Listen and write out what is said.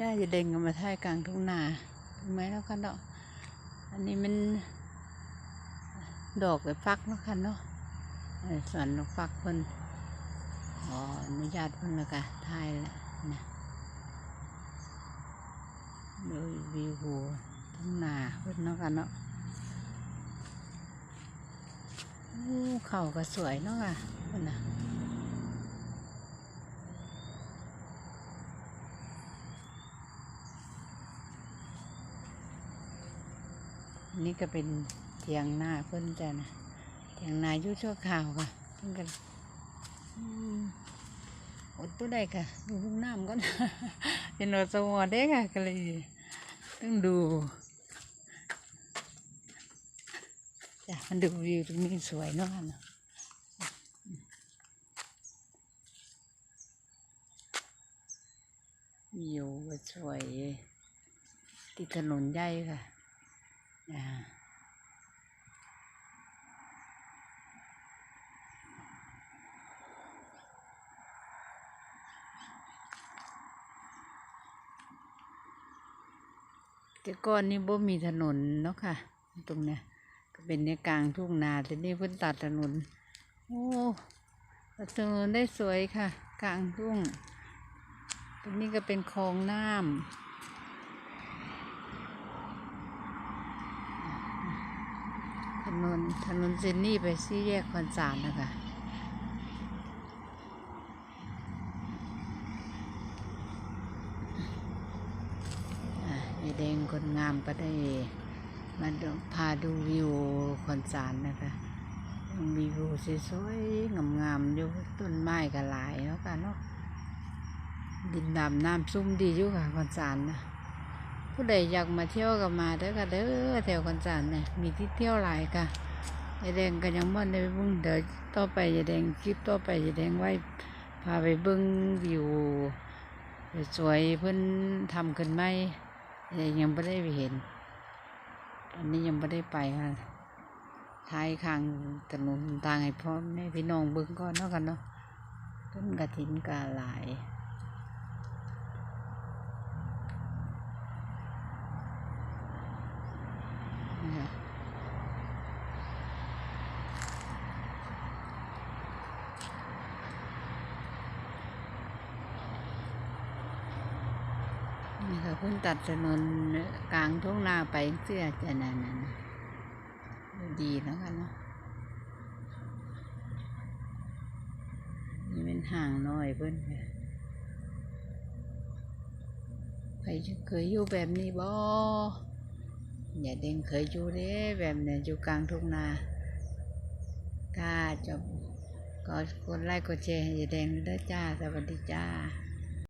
ย่าจะเด้งกันมาท่ายกลางทุ่งนาถูกไหมแล้วกันเนาะอันนี้มันดอกไปฟักเนาะค่ะเนาะสวนดอกฟักเพิ่นขออนุญาตเพิ่นและค่ะถ่ายแล้วนะโดยวิวทุ่งนาเพิ่นเนาะค่ะเนาะโอ้เข่าก็สวยเนาะค่ะเพิ่นนะ นี่ก็เป็นเทียงหน้าเพิ่นจ้ะนะเทียงนายุชั่วข่าวค่ะเพิ่นกันอดตัวได้ค่ะดูน้ำก่อนเป็นอสมอได้ค่ะก็เลยต้องดูจ้ะมันดูวิวตรงนี้สวยเนาะค่ะเนะวิวก็สวยติดถนนใหญ่ค่ะ แต่ก่อนนี่บ่มีถนนเนาะค่ะ ตรงเนี้ยก็เป็นในกลางทุ่งนาแต่นี่เพิ่นตัดถนน โอ้ตัดถนนได้สวยค่ะ กลางทุ่ง ตรงนี้ก็เป็นคลองน้ำ ถนนถนนเจนนี่ไปซี่แยกคอนสารนะคะอะยายแดงคนงามก็ได้มาพาดูวิวคอนสารนะคะมีวิวสวยๆงามๆอยู่ต้นไม้ก็หลายแล้วกันเนาะดินดำน้ำซุ่มดีอยู่ค่ะคอนสารนะ ผู้ใดอยากมาเที่ยวก็มาเด้อค่ะเด้อแถวคอนสารเนี่ยมีที่เที่ยวหลายค่ะยายแดงก็ยังบ่ได้ไปเบิ่งเดี๋ยวต่อไปยายแดงคลิปต่อไปยายแดงไว้พาไปเบิ่งวิวสวยเพิ่นทำขึ้นไหมยายยังไม่ได้ไปเห็น ตอนนี้ยังไม่ได้ไปค่ะท้ายข้างถนนทางให้พ่อแม่พี่น้องเบิ่งก่อนเนาะกันเนาะต้นกระถินกาหลาย นะคะ นี่ค่ะเพิ่งตัดถนนกลางทุ่งนาไปเสื้อจะนั่นน่ะนดีแล้วกันเนาะนี่เป็นห่างน้อยเพิ่นค่ะใครเคยอยู่แบบนี้บ่อย่าเด้งเคยอยู่เด้แบบเนี้ยอยู่กลางทุ่งนาถ้าจบก็กดไลค์กดแชร์ให้อย่าแดงด้วยเด้อจ้า สวัสดีจ้า